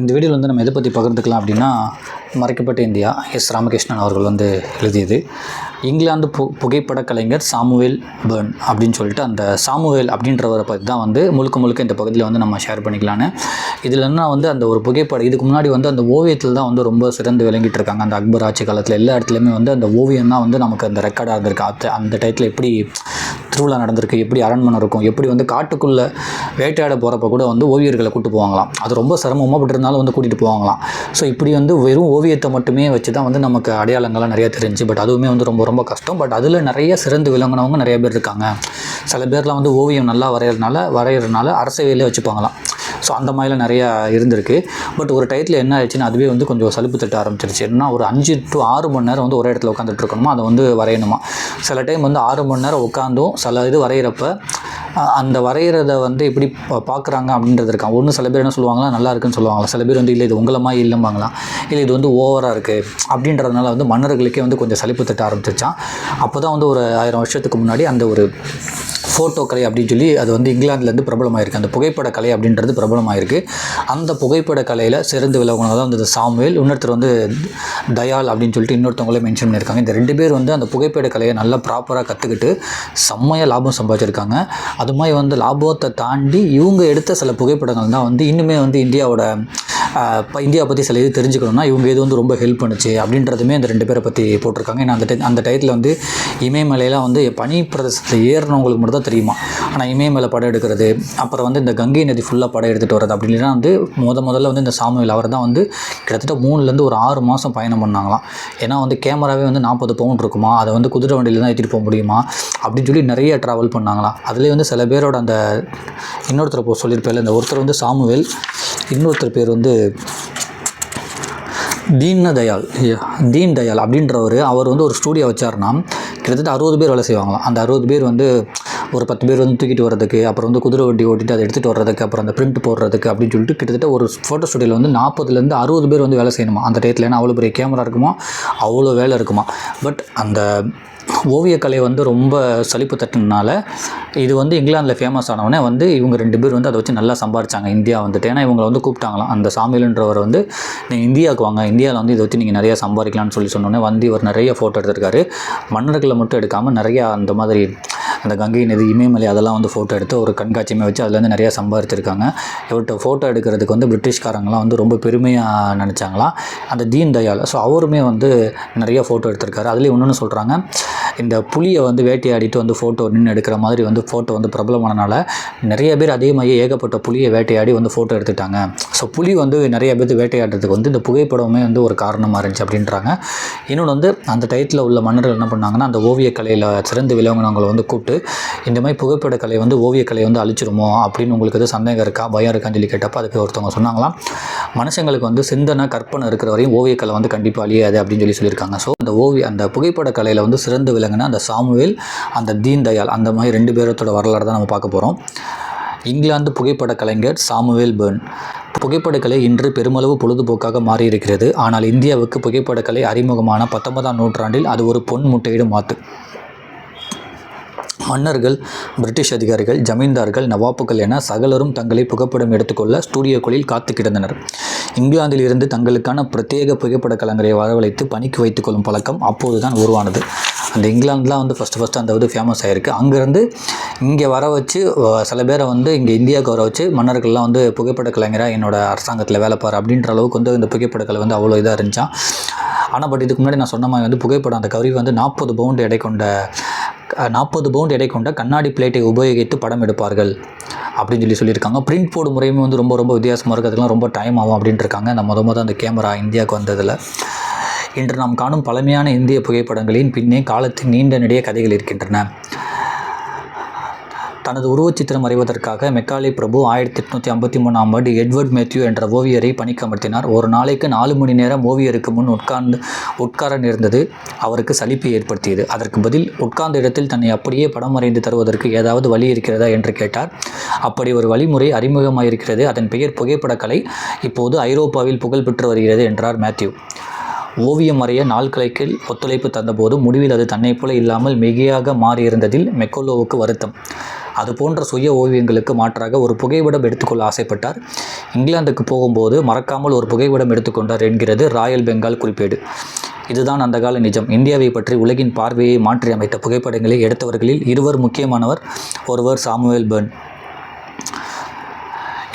இந்த வீடியோவில் வந்து நம்ம எதை பற்றி பகிர்ந்துக்கலாம் அப்படின்னா மறைக்கப்பட்ட இந்தியா எஸ் ராமகிருஷ்ணன் அவர்கள் வந்து எழுதியது. இங்கிலாந்து பு புகைப்பட கலைஞர் சாமுவேல் பர்ன் அப்படின்னு சொல்லிட்டு அந்த சாமுவேல் அப்படின்றவரை பற்றி தான் வந்து முழுக்க முழுக்க இந்த பகுதியில் வந்து நம்ம ஷேர் பண்ணிக்கலான்னு இதில் என்ன வந்து அந்த ஒரு புகைப்படம் இதுக்கு முன்னாடி வந்து அந்த ஓவியத்தில் தான் வந்து ரொம்ப சிறந்து விளங்கிட்டு இருக்காங்க. அந்த அக்பர் ஆட்சி காலத்தில் எல்லா இடத்துலையுமே வந்து அந்த ஓவியம் தான் வந்து நமக்கு அந்த ரெக்கார்டாக இருந்திருக்கு. அந்த அந்த டயத்தில் எப்படி திருவிழா நடந்திருக்கு எப்படி அரண்மனை இருக்கும் எப்படி வந்து காட்டுக்குள்ளே வேட்டையாட போகிறப்ப கூட வந்து ஓவியர்களை கூட்டு போவாங்களாம். அது ரொம்ப சிரமமாக பட்டிருந்தாங்க இருந்தாலும் வந்து கூட்டிகிட்டு போவாங்களாம். ஸோ இப்படி வந்து வெறும் ஓவியத்தை மட்டுமே வச்சு தான் வந்து நமக்கு அடையாளங்கள்லாம் நிறைய தெரிஞ்சு பட் அதுவுமே வந்து ரொம்ப ரொம்ப கஷ்டம். பட் அதில் நிறைய சிறந்து விளங்கினவங்க நிறைய பேர் இருக்காங்க. சில பேர்லாம் வந்து ஓவியம் நல்லா வரைகிறதுனால வரைகிறதுனால அரசவையிலே வச்சுப்பாங்களாம். ஸோ அந்த மாதிரிலாம் நிறையா இருந்திருக்கு. பட் ஒரு டயத்தில் என்ன ஆயிடுச்சுன்னா அதுவே வந்து கொஞ்சம் சலுப்பு தட்ட ஆரம்பிச்சிருச்சு. என்ன ஒரு அஞ்சு டு ஆறு மணி நேரம் வந்து ஒரே இடத்துல உட்காந்துட்டு இருக்கணுமா? அதை வந்து வரையணுமா? சில டைம் வந்து ஆறு மணி நேரம் உட்காந்தும் சில இது வரைகிறப்ப அந்த வரைகிறத வந்து எப்படி பா- பார்க்குறாங்க அப்படின்றது இருக்கான் ஒன்று சில பேர் என்ன சொல்லுவாங்களா நல்லா இருக்குன்னு சொல்லுவாங்களா சில பேர் வந்து இல்லை இது உங்களமாக இல்லைம்பாங்களாம். இல்லை இது வந்து ஓவராக இருக்குது அப்படின்றதுனால வந்து மன்னர்களுக்கே வந்து கொஞ்சம் சலிப்பு தட்ட ஆரம்பிச்சிச்சான் அப்போ தான் வந்து ஒரு ஆயிரம் வருஷத்துக்கு முன்னாடி அந்த ஒரு ஃபோட்டோ கலை அப்படின்னு சொல்லி அது வந்து இங்கிலாந்துலேருந்து பிரபலமாயிருக்கு. அந்த புகைப்பட கலை அப்படின்றது பிரபலமாயிருக்கு. அந்த புகைப்பட கலையில் சிறந்து விளங்குனது தான் வந்து சாமுவேல். இன்னொருத்தர் வந்து தயால் அப்படின்னு சொல்லிட்டு இன்னொருத்தவங்களே மென்ஷன் பண்ணியிருக்காங்க. இந்த ரெண்டு பேர் வந்து அந்த புகைப்பட கலையை நல்லா ப்ராப்பராக கற்றுக்கிட்டு செம்மையாக லாபம் சம்பாதிச்சிருக்காங்க. அது மாதிரி வந்து லாபத்தை தாண்டி இவங்க எடுத்த சில புகைப்படங்கள் தான் வந்து இன்னுமே வந்து இந்தியாவோட இப்போ இந்தியாவை பற்றி சில இது தெரிஞ்சுக்கணும்னா இவங்க இது வந்து ரொம்ப ஹெல்ப் பண்ணுச்சு அப்படின்றதுமே அந்த ரெண்டு பேரை பற்றி போட்டிருக்காங்க. ஏன்னா அந்த டை அந்த டயத்தில் வந்து இமயமலையெல்லாம் வந்து பனி பிரதேசத்தில் ஏறினவங்களுக்கு மட்டும் தான் தெரியுமா? ஆனால் இமயமலை படம் எடுக்கிறது அப்புறம் வந்து இந்த கங்கை நதி ஃபுல்லாக படம் எடுத்துகிட்டு வர்றது அப்படின்னா வந்து முத முதல்ல வந்து இந்த சாமுவேல் அவர் தான் வந்து கிட்டத்தட்ட மூணுலேருந்து ஒரு ஆறு மாதம் பயணம் பண்ணாங்களாம். ஏன்னா வந்து கேமராவே வந்து நாற்பது பவுண்ட் இருக்குமா? அதை வந்து குதிரை வண்டியில் தான் ஏற்றிட்டு போக முடியுமா? அப்படின்னு சொல்லி நிறைய ட்ராவல் பண்ணாங்களாம். அதுலேயே வந்து சில பேரோட அந்த இன்னொருத்தர் சொல்லியிருப்பேன் இந்த ஒருத்தர் வந்து சாமுவேல் இன்னொருத்தர் பேர் வந்து தீனதயாள். தீன் தயாள் அப்படின்றவர் அவர் வந்து ஒரு ஸ்டூடியோ வச்சாருன்னா கிட்டத்தட்ட அறுபது பேர் வேலை செய்வாங்களாம். அந்த அறுபது பேர் வந்து ஒரு பத்து பேர் வந்து தூக்கிட்டு வர்றதுக்கு அப்புறம் வந்து குதிரை வண்டி ஓட்டிட்டு அதை எடுத்துகிட்டு வர்றதுக்கு அப்புறம் அந்த பிரிண்ட் போடுறதுக்கு அப்படின்னு சொல்லிட்டு கிட்டத்தட்ட ஒரு ஃபோட்டோ ஸ்டுடியோவில் வந்து நாற்பதுலேருந்து அறுபது பேர் வந்து வேலை செய்யணுமா? அந்த டயத்தில் ஏன்னா அவ்வளோ பெரிய கேமரா இருக்குமா? அவ்வளோ வேலை இருக்குமா? பட் அந்த ஓவியக்கலை வந்து ரொம்ப சலிப்பு தட்டினால இது வந்து இங்கிலாந்தில் ஃபேமஸ் ஆனவொடனே வந்து இவங்க ரெண்டு பேர் வந்து அதை வச்சு நல்லா சம்பாரிச்சாங்க. இந்தியா வந்துட்டு. ஏன்னா இவங்களை வந்து கூப்பிட்டாங்களாம். அந்த சாமியல்ன்றவர் வந்து நீங்கள் இந்தியாவுக்கு வாங்க. இந்தியாவில் வந்து இதை வச்சு நீங்கள் நிறையா சம்பாதிக்கலாம்னு சொல்லி சொன்னோன்னே வந்து இவர் நிறைய ஃபோட்டோ எடுத்திருக்காரு. மன்னர்களை மட்டும் எடுக்காமல் நிறையா அந்த மாதிரி அந்த கங்கை நதி இமயமலை அதெல்லாம் வந்து ஃபோட்டோ எடுத்து ஒரு கண்காட்சியுமே வச்சு அதில் வந்து நிறையா சம்பாதிச்சிருக்காங்க இவர்கிட்ட ஃபோட்டோ எடுக்கிறதுக்கு வந்து பிரிட்டிஷ்காரங்களாம் வந்து ரொம்ப பெருமையாக நினச்சாங்களாம். அந்த தீன் தயாள். ஸோ அவருமே வந்து நிறைய ஃபோட்டோ எடுத்திருக்காரு. அதுலேயும் இன்னொன்று சொல்கிறாங்க இந்த புலியை வந்து வேட்டையாடிட்டு வந்து ஃபோட்டோ நின்று எடுக்கிற மாதிரி வந்து ஃபோட்டோ வந்து பிரபலமானனால நிறைய பேர் அதே ஏகப்பட்ட புலியை வேட்டையாடி வந்து ஃபோட்டோ எடுத்துட்டாங்க. ஸோ புலி வந்து நிறைய பேர் வேட்டையாடுறதுக்கு வந்து இந்த புகைப்படமே வந்து ஒரு காரணமாக இருந்துச்சு அப்படின்றாங்க. இன்னொன்று வந்து அந்த டயத்தில் உள்ள மன்னர்கள் என்ன பண்ணாங்கன்னா அந்த ஓவியக்கலையில் சிறந்து விளங்கினவங்களை வந்து கூப்பிட்டு இந்த மாதிரி புகைப்படக்கலை வந்து ஓவியக்கலை வந்து அழிச்சிருமோ? அப்படின்னு உங்களுக்கு எதுவும் சந்தேகம் இருக்கா? பயம் இருக்கான்னு சொல்லி கேட்டப்போ அதுக்கு ஒருத்தவங்க சொன்னாங்களாம். மனுஷங்களுக்கு வந்து சிந்தனை கற்பனை இருக்கிற வரையும் ஓவியக்கலை வந்து கண்டிப்பாக அழியாது அப்படின்னு சொல்லி சொல்லியிருக்காங்க. ஸோ அந்த ஓவிய அந்த புகைப்பட கலையில் வந்து சிறந்து விளங்கின அந்த சாமுவேல் அந்த தீன் தயால் அந்த மாதிரி ரெண்டு பேரத்தோட வரலாறு தான் நம்ம பார்க்க போகிறோம் இங்கிலாந்து புகைப்பட கலைஞர் சாமுவேல் பெர்ன். புகைப்படக்கலை இன்று பெருமளவு பொழுதுபோக்காக மாறியிருக்கிறது. ஆனால் இந்தியாவுக்கு புகைப்படக்கலை அறிமுகமான பத்தொன்பதாம் நூற்றாண்டில் அது ஒரு பொன் முட்டையிடும் மாத்து. மன்னர்கள் பிரிட்டிஷ் அதிகாரிகள் ஜமீன்தார்கள் நவாப்புகள் என சகலரும் தங்களை புகைப்படம் எடுத்துக்கொள்ள ஸ்டூடியோக்களில் காத்து கிடந்தனர். இங்கிலாந்தில் இருந்து தங்களுக்கான பிரத்யேக புகைப்பட கலங்கரை வரவழைத்து பணிக்கு வைத்துக்கொள்ளும் பழக்கம் அப்போது தான் உருவானது. அந்த இங்கிலாந்துலாம் வந்து ஃபஸ்ட்டு ஃபஸ்ட்டு அந்த இது ஃபேமஸ் ஆகிருக்கு அங்கேருந்து இங்கே வர வச்சு சில பேரை வந்து இங்கே இந்தியாவுக்கு வர வச்சு மன்னர்கள்லாம் வந்து புகைப்பட கலைஞராக என்னோடய அரசாங்கத்தில் வேலை பாரு அப்படின்ற அளவுக்கு வந்து இந்த புகைப்படக்கலை வந்து அவ்வளோ இதாக இருந்துச்சான் ஆனால் பட் இதுக்கு முன்னாடி நான் சொன்ன மாதிரி வந்து புகைப்படம் அந்த கருவி வந்து நாற்பது பவுண்டு எடை கொண்ட நாற்பது பவுண்ட் எடை கொண்ட கண்ணாடி பிளேட்டை உபயோகித்து படம் எடுப்பார்கள் அப்படின்னு சொல்லி சொல்லியிருக்காங்க. பிரிண்ட் போர்டு முறையுமே வந்து ரொம்ப ரொம்ப வித்தியாசமாக இருக்கிறதுலாம் ரொம்ப டைம் ஆகும் அப்படின்ட்டு இருக்காங்க அந்த முத முத அந்த கேமரா இந்தியாவுக்கு வந்ததில். இன்று நாம் காணும் பழமையான இந்திய புகைப்படங்களின் பின்னே காலத்தின் நீண்ட நெடிய கதைகள் இருக்கின்றன. தனது உருவச்சித்திரம் வரைவதற்காக மெக்காலே பிரபு ஆயிரத்தி எட்நூற்றி ஐம்பத்தி மூணாம் ஆண்டு எட்வர்ட் மேத்யூ என்ற ஓவியரை பணிக்கமர்த்தினார் ஒரு நாளைக்கு நாலு மணி நேரம் ஓவியருக்கு முன் உட்கார்ந்து உட்கார நேர்ந்தது அவருக்கு சலிப்பை ஏற்படுத்தியது. அதற்கு பதில் உட்கார்ந்த இடத்தில் தன்னை அப்படியே படம் வரைந்து தருவதற்கு ஏதாவது வழி இருக்கிறதா? என்று கேட்டார். அப்படி ஒரு வழிமுறை அறிமுகமாயிருக்கிறது. அதன் பெயர் புகைப்படக்கலை. இப்போது ஐரோப்பாவில் புகழ் பெற்று வருகிறது என்றார் மேத்யூ. ஓவியம் வரைய நாட்களுக்கு ஒத்துழைப்பு தந்தபோது முடிவில் அது தன்னைப் போல இல்லாமல் மிகையாக மாறியிருந்ததில் மெக்கோலோவுக்கு வருத்தம். அது போன்ற சுய ஓவியங்களுக்கு மாற்றாக ஒரு புகைப்படம் எடுத்துக்கொள்ள ஆசைப்பட்டார். இங்கிலாந்துக்கு போகும்போது மறக்காமல் ஒரு புகைப்படம் எடுத்துக்கொண்டார் என்கிறது ராயல் பெங்கால் குறிப்பேடு. இதுதான் அந்த கால நிஜம். இந்தியாவை பற்றி உலகின் பார்வையை மாற்றி அமைத்த புகைப்படங்களை எடுத்தவர்களில் இருவர் முக்கியமானவர். ஒருவர் சாமுவேல் பெர்ன்.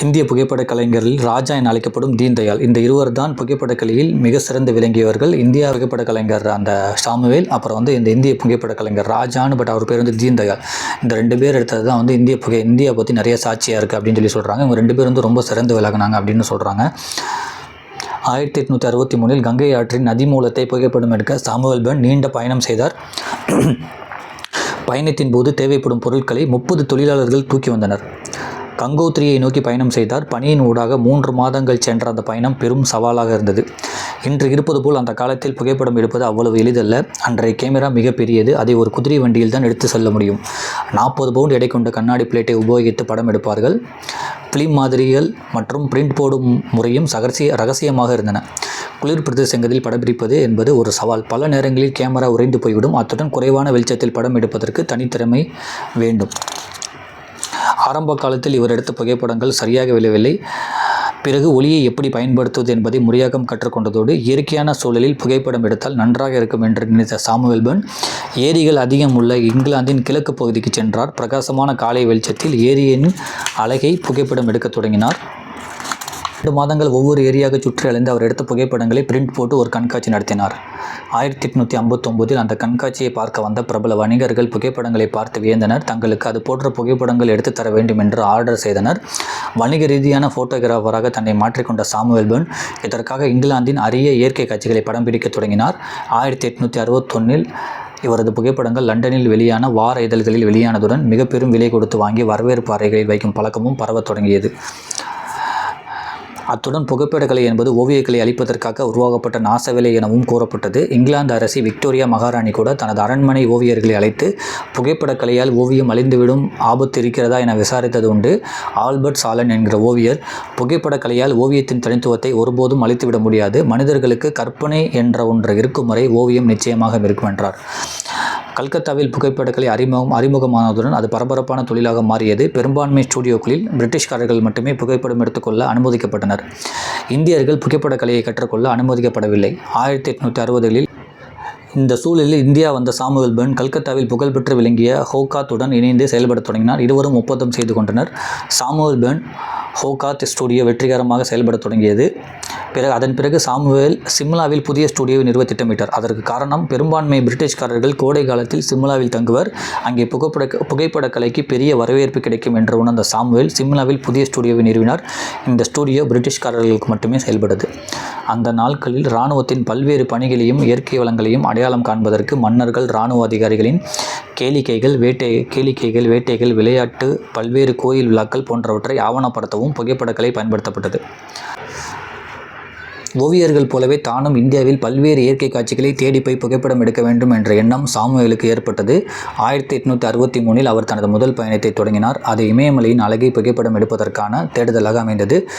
இந்திய புகைப்படக் கலைஞரில் ராஜா என அழைக்கப்படும் தீன்தயாள். இந்த இருவர் தான் புகைப்படக் கலையில் மிக சிறந்து விளங்கியவர்கள். இந்தியா புகைப்படக் கலைஞர் அந்த சாமுவேல் அப்புறம் வந்து இந்த இந்திய புகைப்படக் கலைஞர் ராஜான்னு பட் அவர் பேர் வந்து தீன்தயாள். இந்த ரெண்டு பேர் எடுத்தது தான் வந்து இந்திய புகை இந்தியா பற்றி நிறைய சாட்சியாக இருக்குது அப்படின்னு சொல்லி சொல்கிறாங்க இவங்க ரெண்டு பேர் வந்து ரொம்ப சிறந்து விளங்கினாங்க அப்படின்னு சொல்கிறாங்க ஆயிரத்தி எட்நூற்றி அறுபத்தி மூணில் கங்கை ஆற்றின் நதி மூலத்தை புகைப்படம் எடுக்க சாமுவேல் பெர்ன் நீண்ட பயணம் செய்தார். பயணத்தின் போது தேவைப்படும் பொருட்களை முப்பது தொழிலாளர்கள் தூக்கி வந்தனர். கங்கோத்ரியை நோக்கி பயணம் செய்தார். பனியின் ஊடாக மூன்று மாதங்கள் சென்ற அந்த பயணம் பெரும் சவாலாக இருந்தது. இன்று இருப்பது போல் அந்த காலத்தில் புகைப்படம் எடுப்பது அவ்வளவு எளிதல்ல. அன்றைய கேமரா மிகப்பெரியது. அதை ஒரு குதிரை வண்டியில் தான் எடுத்து செல்ல முடியும். நாற்பது பவுண்ட் எடை கொண்ட கண்ணாடி பிளேட்டை உபயோகித்து படம் எடுப்பார்கள். ஃபிலிம் மாதிரிகள் மற்றும் பிரிண்ட் போடும் முறையும் சகசிய ரகசியமாக இருந்தன. குளிர் பிரதேசங்களில் படப்பிடிப்பது என்பது ஒரு சவால். பல நேரங்களில் கேமரா உறைந்து போய்விடும். அத்துடன் குறைவான வெளிச்சத்தில் படம் எடுப்பதற்கு தனித்திறமை வேண்டும். ஆரம்ப காலத்தில் இவர் எடுத்த புகைப்படங்கள் சரியாக விழவில்லை பிறகு ஒளியை எப்படி பயன்படுத்துவது என்பதை முறையாக கற்றுக்கொண்டதோடு இயற்கையான சூழலில் புகைப்படம் எடுத்தால் நன்றாக இருக்கும் என்று நினைத்த சாமுவேல் பெர்ன் ஏரிகள் அதிகம் உள்ள இங்கிலாந்தின் கிழக்கு பகுதிக்கு சென்றார். பிரகாசமான காலை வெளிச்சத்தில் ஏரியின் அழகை புகைப்படம் எடுக்கத் தொடங்கினார். ரெண்டு மாதங்கள் ஒவ்வொரு ஏரியாக சுற்றி அலைந்து அவர் எடுத்த புகைப்படங்களை பிரிண்ட் போட்டு ஒரு கண்காட்சி நடத்தினார். ஆயிரத்தி எட்நூற்றி ஐம்பத்தொம்போதில் அந்த கண்காட்சியை பார்க்க வந்த பிரபல வணிகர்கள் புகைப்படங்களை பார்த்து வியந்தனர். தங்களுக்கு அது போன்ற புகைப்படங்கள் எடுத்து தர வேண்டும் என்று ஆர்டர் செய்தனர். வணிக ரீதியான ஃபோட்டோகிராஃபராக தன்னை மாற்றிக்கொண்ட சாமுவேல் பெர்ன் இதற்காக இங்கிலாந்தின் அரிய இயற்கை காட்சிகளை படம் பிடிக்க தொடங்கினார். ஆயிரத்தி எட்நூற்றி அறுபத்தொன்னில் இவரது புகைப்படங்கள் லண்டனில் வெளியான வார இதழ்களில் வெளியானதுடன் மிக பெரும் விலை கொடுத்து வாங்கி வரவேற்பு அறைகளில் வைக்கும் பழக்கமும் பரவத் தொடங்கியது. அத்துடன் புகைப்படக்கலை என்பது ஓவியக்கலை அளிப்பதற்காக உருவாக்கப்பட்ட நாசவேலை எனவும் கூறப்பட்டது. இங்கிலாந்து அரசி விக்டோரியா மகாராணி கூட தனது அரண்மனை ஓவியர்களை அழைத்து புகைப்படக்கலையால் ஓவியம் அழிந்துவிடும் ஆபத்து இருக்கிறதா? என விசாரித்தது உண்டு. ஆல்பர்ட் சாலன் என்கிற ஓவியர் புகைப்படக்கலையால் ஓவியத்தின் தனித்துவத்தை ஒருபோதும் அழித்துவிட முடியாது. மனிதர்களுக்கு கற்பனை என்ற ஒன்று இருக்கும் வரை ஓவியம் நிச்சயமாக இருக்கும் என்றார். கல்கத்தாவில் புகைப்படக்கலை அறிமுகம் அறிமுகமானதுடன் அது பரபரப்பான தொழிலாக மாறியது. பெரும்பான்மை ஸ்டுடியோக்களில் பிரிட்டிஷ்காரர்கள் மட்டுமே புகைப்படம் எடுத்துக்கொள்ள அனுமதிக்கப்பட்டனர். இந்தியர்கள் புகைப்படக்கலையை கற்றுக்கொள்ள அனுமதிக்கப்படவில்லை. ஆயிரத்தி எட்நூற்றி அறுபதுகளில் இந்த சூழலில் இந்தியா வந்த சாமுவேல் பெர்ன் கல்கத்தாவில் புகழ்பெற்று விளங்கிய ஹோகாத்துடன் இணைந்து செயல்படத் தொடங்கினார். இருவரும் ஒப்பந்தம் செய்து கொண்டனர். சாமுவேல் பெர்ன் ஹோகாத் ஸ்டுடியோ வெற்றிகரமாக செயல்படத் தொடங்கியது. பிறகு அதன் பிறகு சாமுவேல் சிம்லாவில் புதிய ஸ்டூடியோவை நிறுவ திட்டமிட்டார் அதற்கு காரணம் பெரும்பான்மை பிரிட்டிஷ்காரர்கள் கோடை காலத்தில் சிம்லாவில் தங்குவர். அங்கே புகைப்பட புகைப்பட கலைக்கு பெரிய வரவேற்பு கிடைக்கும் என்று உணர்ந்த சாமுவேல் சிம்லாவில் புதிய ஸ்டூடியோவை நிறுவினார். இந்த ஸ்டூடியோ பிரிட்டிஷ்காரர்களுக்கு மட்டுமே செயல்பட்டது. அந்த நாட்களில் இராணுவத்தின் பல்வேறு பணிகளையும் இயற்கை வளங்களையும் அடையாளம் காண்பதற்கு மன்னர்கள் இராணுவ அதிகாரிகளின் கேளிக்கைகள் வேட்டை கேளிக்கைகள் வேட்டைகள் விளையாட்டு பல்வேறு கோயில் விழாக்கள் போன்றவற்றை ஆவணப்படுத்தவும் புகைப்படக்கலை பயன்படுத்தப்பட்டது. ஓவியர்கள் போலவே தானும் இந்தியாவில் பல்வேறு இயற்கை காட்சிகளை தேடி போய் புகைப்படம் எடுக்க வேண்டும் என்ற எண்ணம் சாமுவேலுக்கு ஏற்பட்டது. ஆயிரத்தி எட்நூற்றி அறுபத்தி மூணில் அவர் தனது முதல் பயணத்தை தொடங்கினார். அது இமயமலையின் அழகை புகைப்படம் எடுப்பதற்கான தேடுதலாக அமைந்தது.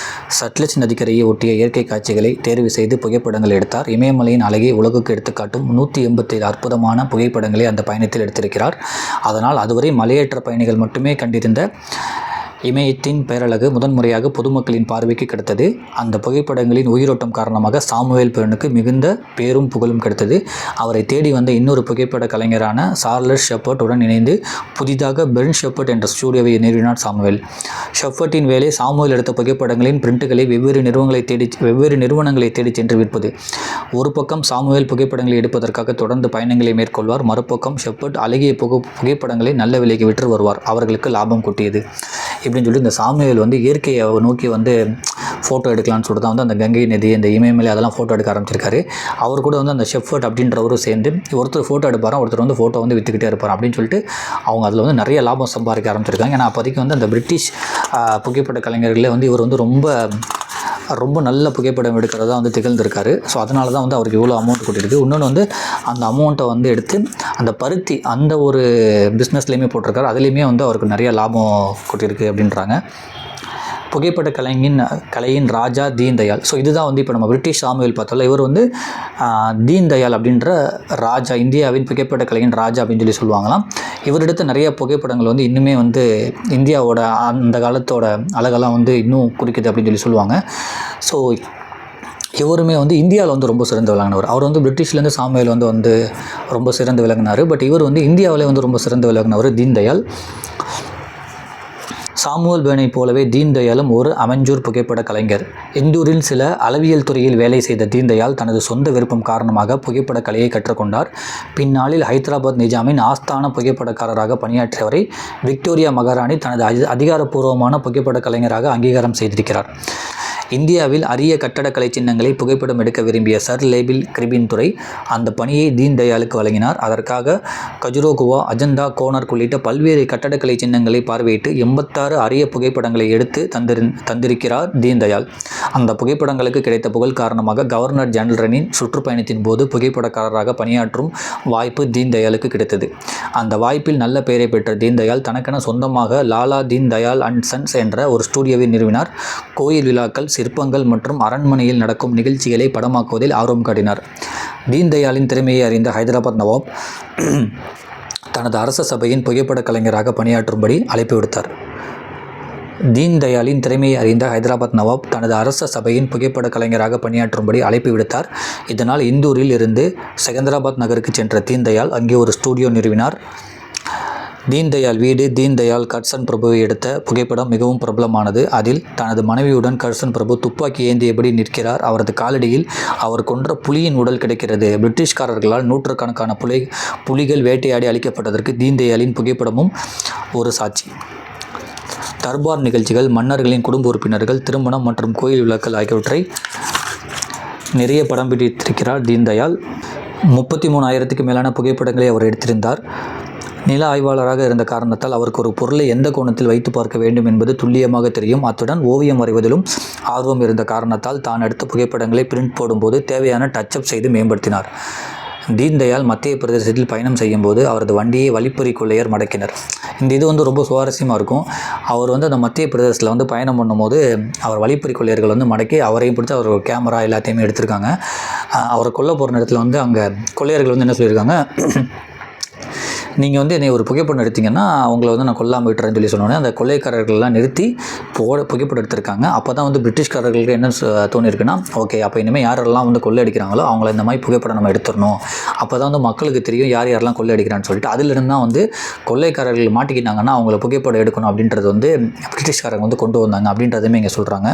சட்லஜ் நதிக்கரையை ஒட்டிய இயற்கை காட்சிகளை தேர்வு செய்து புகைப்படங்கள் எடுத்தார். இமயமலையின் அழகை உலகுக்கு எடுத்துக்காட்டும் நூற்றி எண்பத்தேழு அற்புதமான புகைப்படங்களை அந்த பயணத்தில் எடுத்திருக்கிறார். அதனால் அதுவரை மலையேற்ற பயணிகள் மட்டுமே கண்டிருந்த இமயத்தின் பேரழகு முதன்முறையாக பொதுமக்களின் பார்வைக்கு கிடைத்தது. அந்த புகைப்படங்களின் உயிரோட்டம் காரணமாக சாமுவேல் பேரனுக்கு மிகுந்த பேரும் புகழும் கிடைத்தது. அவரை தேடி வந்த இன்னொரு புகைப்பட கலைஞரான சார்லஸ் ஷெப்பர்ட் உடன் இணைந்து புதிதாக பெர்ன் ஷெப்பர்ட் என்ற ஸ்டூடியோவை நிறுவினார் சாமுவேல். ஷெப்பர்ட்டின் வேலை சாமுவேல் எடுத்த புகைப்படங்களின் பிரிண்ட்டுகளை வெவ்வேறு நிறுவனங்களை தேடி வெவ்வேறு நிறுவனங்களை தேடி சென்று விற்பது. ஒரு பக்கம் சாமுவேல் புகைப்படங்களை எடுப்பதற்காக தொடர்ந்து பயணங்களை மேற்கொள்வார். மறுபக்கம் ஷெப்பர்ட் அழகிய புகை புகைப்படங்களை நல்ல விலைக்கு விற்று வருவார். அவர்களுக்கு லாபம் கொட்டியது. இப்படின்னு சொல்லி இந்த சாமுவேல் வந்து இயற்கையை நோக்கி வந்து ஃபோட்டோ எடுக்கலாம்னு சொல்லிட்டு தான் வந்து அந்த கங்கை நதி அந்த இமயமலை அதெல்லாம் ஃபோட்டோ எடுக்க ஆரம்பிச்சிருக்காரு. அவர் கூட வந்து அந்த ஷெஃபர்ட் அப்படின்றவரும் சேர்ந்து ஒருத்தர் ஃபோட்டோ எடுப்பாராம் ஒருத்தர் வந்து ஃபோட்டோ வந்து விற்றுக்கிட்டே இருப்பார் அப்படின்னு சொல்லிட்டு அவங்க அதில் வந்து நிறைய லாபம் சம்பாதிக்க ஆரம்பிச்சிருக்காங்க. ஏன்னா அப்போதைக்கு வந்து அந்த பிரிட்டிஷ் புகைப்பட கலைஞர்களே வந்து இவர் வந்து ரொம்ப ரொம்ப நல்ல புகைப்படம் எடுக்கிறதா வந்து திகழ்ந்திருக்காரு. ஸோ அதனால தான் வந்து அவருக்கு இவ்வளோ அமௌண்ட் கொடுத்துருக்கு இன்னொன்று வந்து அந்த அமௌண்ட்டை வந்து எடுத்து அந்த பருத்தி அந்த ஒரு பிஸ்னஸ்லேயுமே போட்டிருக்காரு. அதுலேயுமே வந்து அவருக்கு நிறைய லாபம் கொட்டியிருக்கு அப்படின்றாங்க. புகைப்பட கலைஞன் கலையின் ராஜா தீன் தயாள். ஸோ இதுதான் வந்து இப்போ நம்ம பிரிட்டிஷ் சாமுவேல் பார்த்தோம்ல இவர் வந்து தீன் தயாள் அப்படின்ற ராஜா இந்தியாவின் புகைப்பட கலைஞன் ராஜா அப்படின்னு சொல்லி சொல்லுவாங்களாம். இவரெடுத்த நிறைய புகைப்படங்கள் வந்து இன்னுமே வந்து இந்தியாவோட அந்த காலத்தோட அழகெல்லாம் வந்து இன்னும் குறிக்குது அப்படின்னு சொல்லி சொல்லுவாங்க. ஸோ இவருமே வந்து இந்தியாவில் வந்து ரொம்ப சிறந்து விளங்கினவர். அவர் வந்து பிரிட்டிஷ்லேருந்து சாமுவேல் வந்து வந்து ரொம்ப சிறந்து விளங்கினார். பட் இவர் வந்து இந்தியாவிலே வந்து ரொம்ப சிறந்து விளங்கினவர் தீன் தயாள். சாமுவல் பேனை போலவே தீன்தயாலும் ஒரு அமஞ்சூர் புகைப்பட கலைஞர். இந்தூரில் சில அளவியல் துறையில் வேலை செய்த தீன்தயாள் தனது சொந்த விருப்பம் காரணமாக புகைப்பட கலையை கற்றுக்கொண்டார். பின்னாளில் ஹைதராபாத் நிஜாமின் ஆஸ்தான புகைப்படக்காரராக பணியாற்றியவரை விக்டோரியா மகாராணி தனது அதி- அதிகாரப்பூர்வமான புகைப்பட கலைஞராக அங்கீகாரம் செய்திருக்கிறார். இந்தியாவில் அரிய கட்டடக்கலை சின்னங்களை புகைப்படம் எடுக்க விரும்பிய சர் லேபில் கிரிபின் துறை அந்த பணியை தீன் தயாளுக்கு வழங்கினார். அதற்காக கஜுரோகுவா அஜந்தா கோனார்க் உள்ளிட்ட பல்வேறு கட்டடக்கலை சின்னங்களை பார்வையிட்டு எண்பத்தாறு அரிய புகைப்படங்களை எடுத்து தந்திரு தந்திருக்கிறார் தீன் தயாள். அந்த புகைப்படங்களுக்கு கிடைத்த புகழ் காரணமாக கவர்னர் ஜெனரலின் சுற்றுப்பயணத்தின் போது புகைப்படக்காரராக பணியாற்றும் வாய்ப்பு தீன் தயாளுக்கு கிடைத்தது. அந்த வாய்ப்பில் நல்ல பெயரை பெற்ற தீன் தயாள் தனக்கென சொந்தமாக லாலா தீன் தயாள் அண்ட் சன்ஸ் என்ற ஒரு ஸ்டூடியோவை நிறுவினார். கோயில் விழாக்கள் சிற்பங்கள் மற்றும் அரண்மனையில் நடக்கும் நிகழ்ச்சிகளை படமாக்குவதில் ஆர்வம் காட்டினார். தீன்தயாளின் திறமையை அறிந்த ஹைதராபாத் நவாப் தனது அரச சபையின் புகைப்படக் கலைஞராக பணியாற்றும்படி அழைப்பு விடுத்தார். தீன்தயாளின் திறமையை அறிந்த ஹைதராபாத் நவாப் தனது அரச சபையின் புகைப்பட கலைஞராக பணியாற்றும்படி அழைப்பு விடுத்தார். இதனால் இந்தூரில் இருந்து செகந்தராபாத் நகருக்கு சென்ற தீன்தயாள் அங்கே ஒரு ஸ்டூடியோ நிறுவினார். தீன்தயாள் வீடு தீன் தயாள் கட்சன் பிரபுவை எடுத்த புகைப்படம் மிகவும் பிரபலமானது. அதில் தனது மனைவியுடன் கட்சன் பிரபு துப்பாக்கி ஏந்தியபடி நிற்கிறார். அவரது காலடியில் அவர் கொன்ற புலியின் உடல் கிடைக்கிறது. பிரிட்டிஷ்காரர்களால் நூற்றுக்கணக்கான புலி புலிகள் வேட்டையாடி அளிக்கப்பட்டதற்கு தீன்தயாளின் புகைப்படமும் ஒரு சாட்சி. தர்பார் நிகழ்ச்சிகள் மன்னர்களின் குடும்ப உறுப்பினர்கள் திருமணம் மற்றும் கோயில் விழாக்கள் ஆகியவற்றை நிறைய படம் பிடித்திருக்கிறார் தீன் தயாள் முப்பத்தி மூணாயிரத்துக்கு மேலான புகைப்படங்களை அவர் எடுத்திருந்தார். நில ஆய்வாளராக இருந்த காரணத்தால் அவருக்கு ஒரு பொருளை எந்த கோணத்தில் வைத்து பார்க்க வேண்டும் என்பது துல்லியமாக தெரியும். அத்துடன் ஓவியம் வரைவதிலும் ஆர்வம் இருந்த காரணத்தால் தான் எடுத்த புகைப்படங்களை பிரிண்ட் போடும்போது தேவையான டச்சப் செய்து மேம்படுத்தினார். தீன்தயாள் மத்திய பிரதேசத்தில் பயணம் செய்யும்போது அவரது வண்டியை வழிப்பறி கொள்ளையர் மடக்கினர். இந்த இது வந்து ரொம்ப சுவாரஸ்யமாக இருக்கும். அவர் வந்து அந்த மத்திய பிரதேசத்தில் வந்து பயணம் பண்ணும்போது அவர் வழிப்பறி கொள்ளையர்கள் வந்து மடக்கி அவரையும் பிடிச்சி அவர் கேமரா எல்லாத்தையுமே எடுத்திருக்காங்க. அவர் அவரை கொல்ல போகிற நேரத்தில் வந்து அங்கே கொள்ளையர்கள் வந்து என்ன சொல்லியிருக்காங்க? நீங்கள் வந்து என்னை ஒரு புகைப்படம் எடுத்தீங்கன்னா உங்களை வந்து நான் கொல்லாமல் விட்டுறேன்னு சொல்லி சொன்னோன்னே அந்த கொள்ளைக்காரர்கள்லாம் நிறுத்தி போட புகைப்படம் எடுத்திருக்காங்க. அப்போ தான் வந்து பிரிட்டிஷ்காரர்களுக்கு என்ன சொ- தோணியிருக்குன்னா ஓகே அப்போ இனிமேல் யாரெல்லாம் வந்து கொள்ளை அடிக்கிறாங்களோ அவங்கள இந்த மாதிரி புகைப்படம் நம்ம எடுத்துடணும். அப்போ தான் வந்து மக்களுக்கு தெரியும் யார் யாரெல்லாம் கொள்ளை அடிக்கிறான்னு சொல்லிட்டு. அதிலிருந்து தான் வந்து கொள்ளைக்காரர்கள் மாட்டிக்கிட்டாங்கன்னா அவங்கள புகைப்படம் எடுக்கணும் அப்படின்றது வந்து பிரிட்டிஷ்காரங்க வந்து கொண்டு வந்தாங்க அப்படின்றதுமே இங்கே சொல்கிறாங்க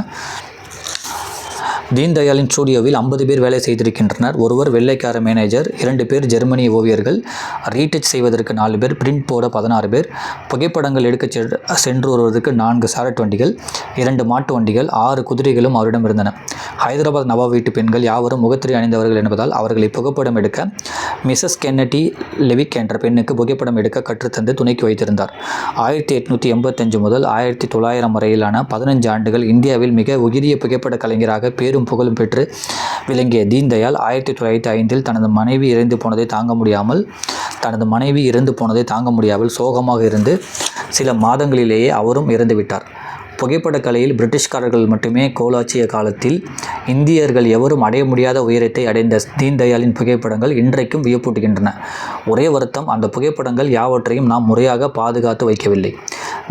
தீன்தயாளின் ஸ்டூடியோவில் ஐம்பது பேர் வேலை செய்திருக்கின்றனர். ஒருவர் வெள்ளைக்கார மேனேஜர் இரண்டு பேர் ஜெர்மனிய ஓவியர்கள். ரீடச் செய்வதற்கு நாலு பேர் பிரிண்ட் போட பதினாறு பேர். புகைப்படங்கள் எடுக்க சென்று வருவதற்கு நான்கு சாரட் வண்டிகள் இரண்டு மாட்டு வண்டிகள் ஆறு குதிரைகளும் அவரிடம் இருந்தன. ஹைதராபாத் நவாப் வீட்டு பெண்கள் யாவரும் முகத்திரை அணிந்தவர்கள் என்பதால் அவர்களை புகைப்படம் எடுக்க மிஸ்ஸஸ் கென்னடி லெவிக் என்ற பெண்ணுக்கு புகைப்படம் எடுக்க கற்றுத்தந்து துணைக்கு வைத்திருந்தார். ஆயிரத்தி எட்நூற்றி எண்பத்தஞ்சு முதல் ஆயிரத்தி தொள்ளாயிரம் வரையிலான பதினஞ்சு ஆண்டுகள் இந்தியாவில் மிக உயரிய புகைப்பட கலைஞராக பேரும் புகழும் பெற்று விளங்கிய தீன்தயாள் ஆயிரத்தி தொள்ளாயிரத்தி ஐந்தில் தனது மனைவி இறந்து போனதை தாங்க முடியாமல் தனது மனைவி இறந்து போனதை தாங்க முடியாமல் சோகமாக இருந்து சில மாதங்களிலேயே அவரும் இறந்துவிட்டார். புகைப்படக்கலையில் பிரிட்டிஷ்காரர்கள் மட்டுமே கோலாச்சிய காலத்தில் இந்தியர்கள் எவரும் அடைய முடியாத உயரத்தை அடைந்த தீன்தயாளின் புகைப்படங்கள் இன்றைக்கும் வியப்பூட்டுகின்றன. ஒரே வருத்தம் அந்த புகைப்படங்கள் யாவற்றையும் நாம் முறையாக பாதுகாத்து வைக்கவில்லை.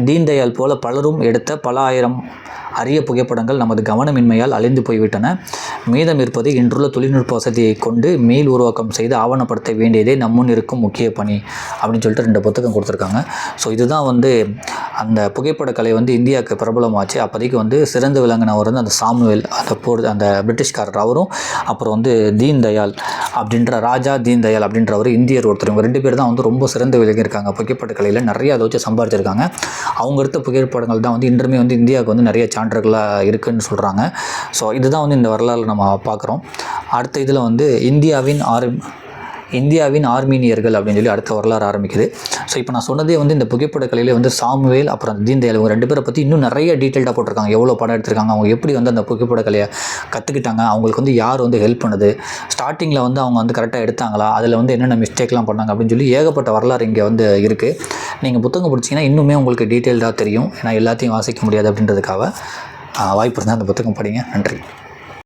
தீன்தயாள் போல பலரும் எடுத்த பல ஆயிரம் அரிய புகைப்படங்கள் நமது கவனமின்மையால் அழிந்து போய்விட்டன. மீதம் இருப்பது இன்றுள்ள தொழில்நுட்ப வசதியை கொண்டு மீள் உருவாக்கம் செய்து ஆவணப்படுத்த வேண்டியதே நம்முன் இருக்கும் முக்கிய பணி அப்படின்னு சொல்லிட்டு ரெண்டு புத்தகம் கொடுத்துருக்காங்க. ஸோ இதுதான் வந்து அந்த புகைப்படக்கலை வந்து இந்தியாவுக்கு பிரபலமாச்சு அப்போதைக்கு வந்து சிறந்து விளங்கினவர் வந்து அந்த சாமுவேல் அந்த போர் அந்த பிரிட்டிஷ்காரர் அவரும் அப்புறம் வந்து தீன் தயாள் அப்படின்ற ராஜா தீன் தயாள் அப்படின்றவர் இந்தியர் ஒருத்தர். இவங்க ரெண்டு பேர் தான் வந்து ரொம்ப சிறந்து விளங்கியிருக்காங்க புகைப்பட கலையில் நிறைய அதை வச்சு சம்பாதிச்சிருக்காங்க. அவங்க எடுத்த புகைப்படங்கள் தான் வந்து இன்றுமே வந்து இந்தியாவுக்கு வந்து நிறைய சான்றுகளாக இருக்குன்னு சொல்கிறாங்க ஸோ இதுதான் வந்து இந்த வரலாறு நம்ம பார்க்குறோம். அடுத்த இதில் வந்து இந்தியாவின் ஆர் இந்தியாவின் ஆர்மீனியர்கள் அப்படின்னு சொல்லி அடுத்த வரலாறு ஆரம்பிக்குது. ஸோ இப்போ நான் சொன்னதே வந்து இந்த புகைப்படக்கலையில் வந்து சாமுவேல் அப்புறம் தீன் தயாள் இவங்க ரெண்டு பேரை பற்றி இன்னும் நிறைய டீட்டெயில்டாக போட்டிருக்காங்க. எவ்வளோ படம் எடுத்திருக்காங்க அவங்க எப்படி வந்து அந்த புகைப்படக்கலையை கற்றுக்கிட்டாங்க அவங்களுக்கு வந்து யார் வந்து ஹெல்ப் பண்ணுது ஸ்டார்டிங்கில் வந்து அவங்க வந்து கரெக்டாக எடுத்தாங்களா அதில் வந்து என்னென்ன மிஸ்டேக்லாம் பண்ணாங்க அப்படின்னு சொல்லி ஏகப்பட்ட வரலாறு இங்கே வந்து இருக்குது நீங்கள் புத்தகம் படிச்சீங்கன்னா இன்னுமே உங்களுக்கு டீட்டெயில்டாக தெரியும். ஏன்னா எல்லாத்தையும் வாசிக்க முடியாது அப்படின்றதுக்காக வாய்ப்பு இருந்தால் அந்த புத்தகம் படிங்க. நன்றி.